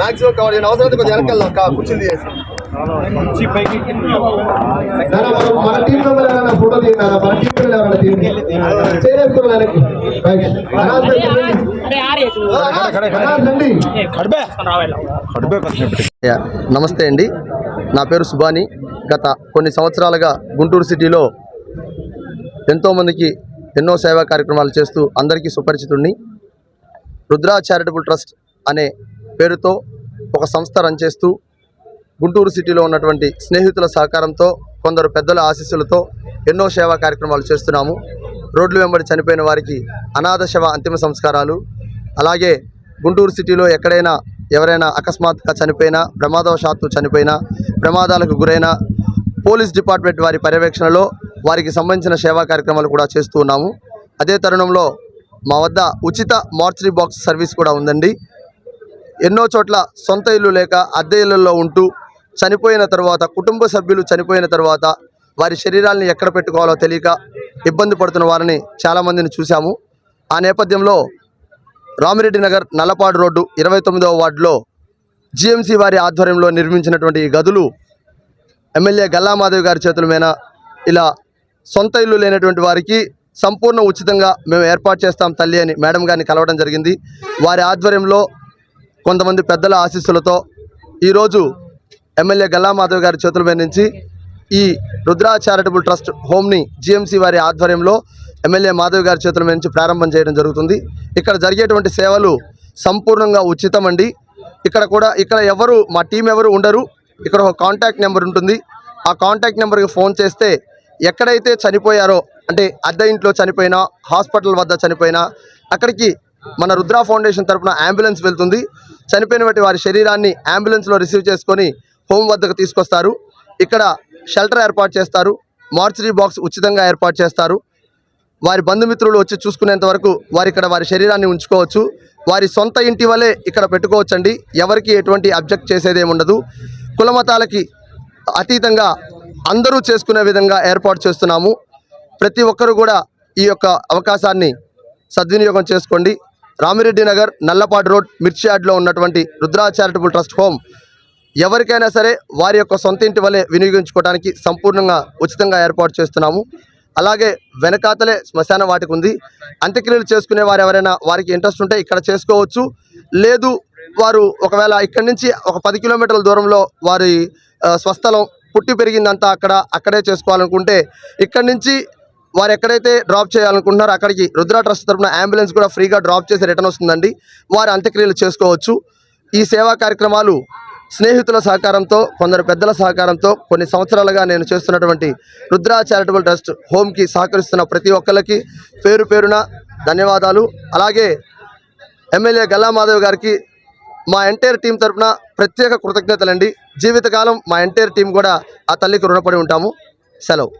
Maximum cover చేయండి. అవసరం కొంచెం వెనకాల కూర్చుంది. చేసి మనం ఎవరైనా ఫోటో. మన ఎవరైనా తీయండి? నమస్తే అండి. నా పేరు సుబాని. గత కొన్ని సంవత్సరాలుగా గుంటూరు సిటీలో ఎంతోమందికి ఎన్నో సేవా కార్యక్రమాలు చేస్తూ అందరికీ సుపరిచితుడిని రుద్రా చారిటబుల్ ట్రస్ట్ అనే పేరుతో ఒక సంస్థ రన్ చేస్తూ గుంటూరు సిటీలో ఉన్నటువంటి స్నేహితుల సహకారంతో కొందరు పెద్దల ఆశీస్సులతో ఎన్నో సేవా కార్యక్రమాలు చేస్తున్నాము. రోడ్లు వెంబడి చనిపోయిన వారికి అనాథ శవ అంతిమ సంస్కారాలు. అలాగే గుంటూరు సిటీలో ఎక్కడైనా ఎవరైనా అకస్మాత్తుగా చనిపోయినా ప్రమాదవశాత్తు చనిపోయినా ప్రమాదాలకు గురైన పోలీస్ డిపార్ట్మెంట్ వారి పర్యవేక్షణలో వారికి సంబంధించిన సేవా కార్యక్రమాలు కూడా చేస్తూ ఉన్నాము. అదే తరుణంలో మా వద్ద ఉచిత మార్చరీ బాక్స్ సర్వీస్ కూడా ఉందండి. ఎన్నో చోట్ల సొంత ఇల్లు లేక అద్దె ఇళ్ళలో ఉంటూ చనిపోయిన తర్వాత కుటుంబ సభ్యులు చనిపోయిన తర్వాత వారి శరీరాల్ని ఎక్కడ పెట్టుకోవాలో తెలియక ఇబ్బంది పడుతున్న వారిని చాలామందిని చూశాము. ఆ నేపథ్యంలో రామిరెడ్డి నగర్ నల్లపాడు రోడ్డు ఇరవై తొమ్మిదవ వార్డులో జిఎంసీ వారి ఆధ్వర్యంలో నిర్మించినటువంటి ఈ గదులు ఎమ్మెల్యే గల్లామాధవి గారి చేతుల మీద ఇలా సొంత ఇల్లు లేనటువంటి వారికి సంపూర్ణ ఉచితంగా మేము ఏర్పాటు చేస్తాం తల్లి అని మేడం గారిని కలవడం జరిగింది. వారి ఆధ్వర్యంలో కొంతమంది పెద్దల ఆశీస్సులతో ఈరోజు ఎమ్మెల్యే గల్లామాధవ్ గారి చేతుల మీద నుంచి ఈ రుద్రా చారిటబుల్ ట్రస్ట్ హోమ్ని జిఎంసీ వారి ఆధ్వర్యంలో ఎమ్మెల్యే మాధవ్ గారి చేతుల మీద నుంచి ప్రారంభం చేయడం జరుగుతుంది. ఇక్కడ జరిగేటువంటి సేవలు సంపూర్ణంగా ఉచితమండి. ఇక్కడ కూడా ఇక్కడ ఎవరు మా టీం ఎవరు ఉండరు. ఇక్కడ ఒక కాంటాక్ట్ నెంబర్ ఉంటుంది. ఆ కాంటాక్ట్ నెంబర్కి ఫోన్ చేస్తే ఎక్కడైతే చనిపోయారో అంటే అద్దె ఇంట్లో చనిపోయినా హాస్పిటల్ వద్ద చనిపోయినా అక్కడికి మన రుద్రా ఫౌండేషన్ తరపున అంబులెన్స్ వెళ్తుంది. చనిపోయినటువంటి వారి శరీరాన్ని అంబులెన్స్లో రిసీవ్ చేసుకొని హోమ్ వద్దకు తీసుకొస్తారు. ఇక్కడ షెల్టర్ ఏర్పాటు చేస్తారు. మార్చరీ బాక్స్ ఉచితంగా ఏర్పాటు చేస్తారు. వారి బంధుమిత్రులు వచ్చి చూసుకునేంత వరకు వారి ఇక్కడ వారి శరీరాన్ని ఉంచుకోవచ్చు. వారి సొంత ఇంటి వలె ఇక్కడ పెట్టుకోవచ్చండి. ఎవరికి ఎటువంటి అబ్జెక్ట్ చేసేదేమి ఉండదు. కులమతాలకి అతీతంగా అందరూ చేసుకునే విధంగా ఏర్పాటు చేస్తున్నాము. ప్రతి ఒక్కరు కూడా ఈ యొక్క అవకాశాన్ని సద్వినియోగం చేసుకోండి. రామిరెడ్డి నగర్ నల్లపాడు రోడ్ మిర్చి యార్డ్లో ఉన్నటువంటి రుద్రా చారిటబుల్ ట్రస్ట్ హోమ్. ఎవరికైనా సరే వారి యొక్క సొంత ఇంటి వలె వినియోగించుకోవడానికి సంపూర్ణంగా ఉచితంగా ఏర్పాటు చేస్తున్నాము. అలాగే వెనకాతలే శ్మశాన వాటికి ఉంది. అంత్యక్రియలు చేసుకునే వారు ఎవరైనా వారికి ఇంట్రెస్ట్ ఉంటే ఇక్కడ చేసుకోవచ్చు. లేదు వారు ఒకవేళ ఇక్కడి నుంచి ఒక పది కిలోమీటర్ల దూరంలో వారి స్వస్థలం పుట్టి పెరిగిందంతా అక్కడ అక్కడే చేసుకోవాలనుకుంటే ఇక్కడి నుంచి వారు ఎక్కడైతే డ్రాప్ చేయాలనుకుంటున్నారో అక్కడికి రుద్ర ట్రస్ట్ తరపున అంబులెన్స్ కూడా ఫ్రీగా డ్రాప్ చేసి రిటర్న్ వస్తుందండి. వారు అంత్యక్రియలు చేసుకోవచ్చు. ఈ సేవా కార్యక్రమాలు స్నేహితుల సహకారంతో కొందరు పెద్దల సహకారంతో కొన్ని సంవత్సరాలుగా నేను చేస్తున్నటువంటి రుద్ర చారిటబుల్ ట్రస్ట్ హోమ్కి సహకరిస్తున్న ప్రతి ఒక్కరికి పేరు పేరున ధన్యవాదాలు. అలాగే ఎమ్మెల్యే గల్లా మాధవ్ గారికి మా ఎంటైర్ టీం తరపున ప్రత్యేక కృతజ్ఞతలండి. జీవితకాలం మా ఎంటైర్ టీం కూడా ఆ తల్లికి రుణపడి ఉంటాము. సెలవు.